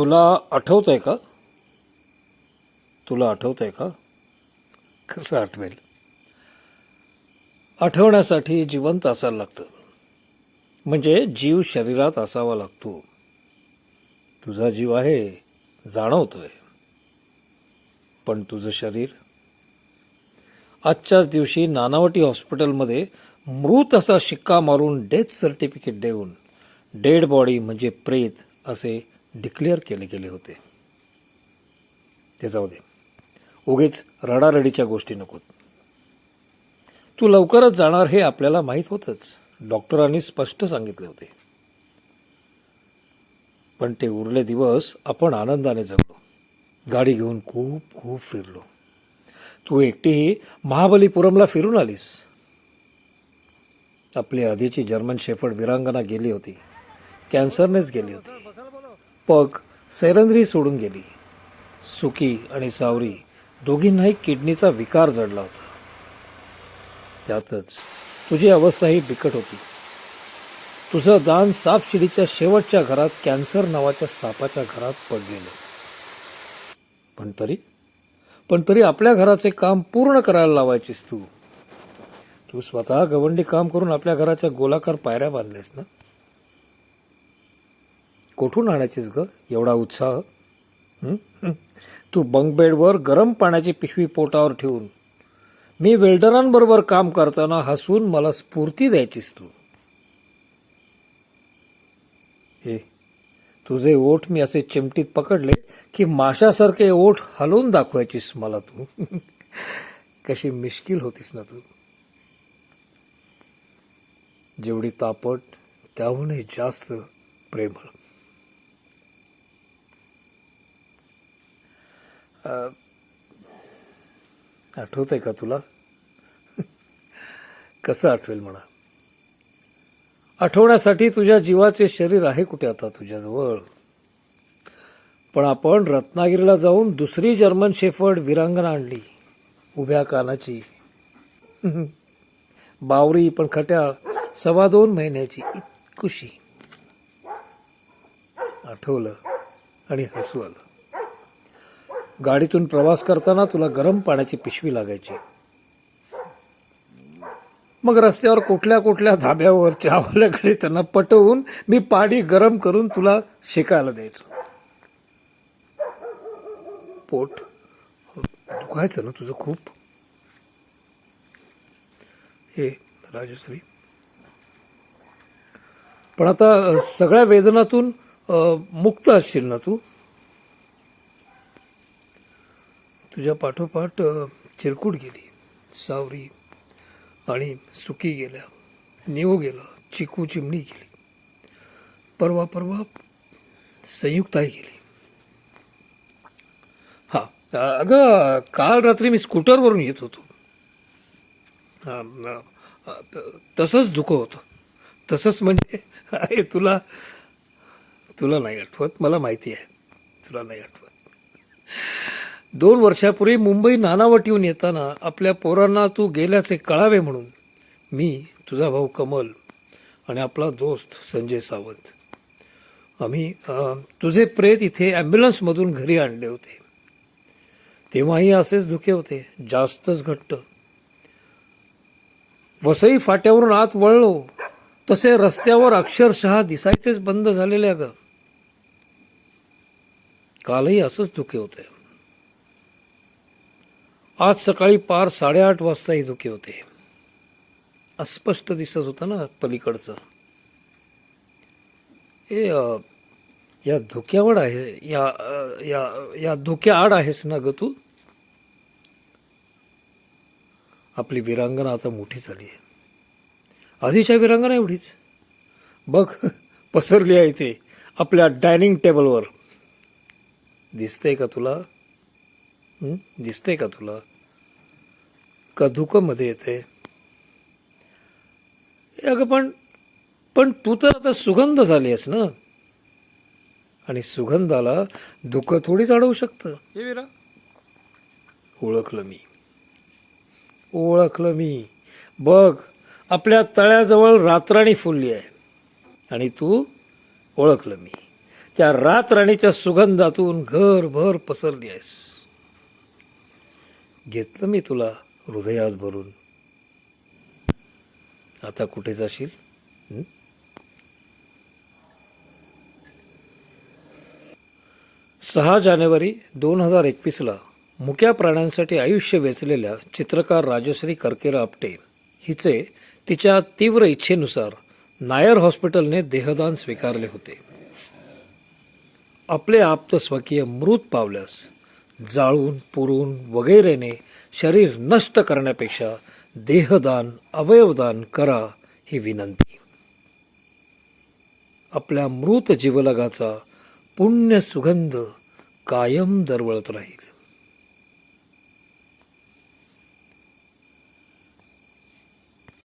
तुला आठवत आहे का? तुला आठवत आहे का? कसं आठवेल? आठवण्यासाठी जिवंत असायला लागतं. म्हणजे जीव शरीरात असावा लागतो. तुझा जीव आहे जाणवतोय. पण तुझं शरीर? आजच्याच दिवशी नानावटी हॉस्पिटलमध्ये मृत असा शिक्का मारून डेथ सर्टिफिकेट देऊन डेड बॉडी म्हणजे प्रेत असे डिक्लेअर केले गेले होते. ते जाऊ दे. उगीच रडारडीच्या गोष्टी नकोत. तू लवकरच जाणार हे आपल्याला माहीत होतंच. डॉक्टरांनी स्पष्ट सांगितले होते. पण ते उरले दिवस आपण आनंदाने जगलो. गाडी घेऊन खूप खूप फिरलो. तू एकटीही महाबलीपुरमला फिरून आलीस. आपली आधीची जर्मन शेफर्ड विरांगना गेली होती. कॅन्सरनेच गेली होती. पग सैरंद्री सोडून गेली. सुकी आणि सावरी दोघींनाही किडनीचा विकार जडला होता. त्यातच तुझी अवस्थाही बिकट होती. तुझं दान सापशिडीच्या शेवटच्या घरात कॅन्सर नावाच्या सापाच्या घरात पडलेलं. पण तरी पण तरी आपल्या घराचे काम पूर्ण करायला लावायचीस तू. तू स्वतः गवंडी काम करून आपल्या घराच्या गोलाकार पायऱ्या बांधल्यास ना? कुठून आणायचीस ग? एवढा उत्साह? तू बंक बेडवर गरम पाण्याची पिशवी पोटावर ठेवून मी वेल्डरांबरोबर काम करताना हसून मला स्फूर्ती द्यायचीस तू. हे तुझे ओठ मी असे चिमटीत पकडले की माशासारखे ओठ हलवून दाखवायचीस मला तू. कशी मिश्किल होतीस ना तू. जेवढी तापट त्याहूनही जास्त प्रेमळ. आठवत आहे का तुला? कसं आठवेल म्हणा. आठवण्यासाठी तुझ्या जीवाचे शरीर आहे कुठे आता तुझ्याजवळ? पण आपण रत्नागिरीला जाऊन दुसरी जर्मन शेफर्ड विरांगण आणली. उभ्या कानाची. बावरी पण खट्याळ. सव्वा दोन महिन्याची. इतकुशी. आठवलं आणि हसू आलं. गाडीतून प्रवास करताना तुला गरम पाण्याची पिशवी लागायची. मग रस्त्यावर कुठल्या कुठल्या धाब्यावर चहावाल्याकडे त्यांना पटवून मी पाणी गरम करून तुला शेकायला द्यायचो. पोट दुखायचं ना तुझं खूप? हे राजश्री. पण आता सगळ्या वेदनातून मुक्त असशील ना तू? तुझ्या पाठोपाठ चिरकूट गेली सावरी आणि सुकी गेल्या नेऊ गेला चिकू चिमणी गेली. परवा परवा संयुक्ताही गेली. हा अगं काल रात्री मी स्कूटरवरून येत होतो. तसंच धुकं होतं. तसंच म्हणजे अरे तुला तुला नाही आठवत? मला माहिती आहे. तुला नाही आठवत. दोन वर्षापूर्वी मुंबई नानावटीहून येताना आपल्या पोरांना तू गेल्याचे कळावे म्हणून मी तुझा भाऊ कमल आणि आपला दोस्त संजय सावंत आम्ही तुझे प्रेत इथे ॲम्ब्युलन्समधून घरी आणले होते. तेव्हाही असेच धुके होते जास्तच घट्ट. वसई फाट्यावरून आत वळलो तसे रस्त्यावर अक्षरशः दिसायचेच बंद झालेले अगं. कालही असंच धुके होते. आज सकाळी पार साडेआठ वाजताही धुके होते. अस्पष्ट दिसत होतं ना पलीकडचं. हे या धुक्यावर आहे या या या धुक्याआड आहेस ना ग तू? आपली विरांगना आता मोठी झाली आहे. आधीच्या विरांगना एवढीच. बघ पसरली आहे ते आपल्या डायनिंग टेबलवर. दिसतंय का तुला? दिसतंय का तुला? का धुकंमध्ये येते अगं पण पण तू तर आता सुगंध झाली आहेस ना? आणि सुगंधाला धुकं थोडीच अडवू शकतं. हे विरा. ओळखलं मी. ओळखलं मी. बघ आपल्या तळ्याजवळ रात्राणी फुलली आहे. आणि तू ओळखलं मी. त्या रातराणीच्या सुगंधातून घरभर पसरली आहेस. घेतलं मी तुला हृदयात भरून. आता कुठे जाशील? सहा जानेवारी दोन हजार एकवीसला मुक्या प्राण्यांसाठी आयुष्य वेचलेल्या चित्रकार राजश्री करकेर आपटे हिचे तिच्या तीव्र इच्छेनुसार नायर हॉस्पिटलने देहदान स्वीकारले होते. आपले आप्त स्वकीय मृत पावल्यास जाळून पुरून वगैरेने शरीर नष्ट करण्यापेक्षा देहदान अवयवदान करा ही विनंती. आपल्या मृत जीवलगाचा पुण्य सुगंध कायम दरवळत राहील.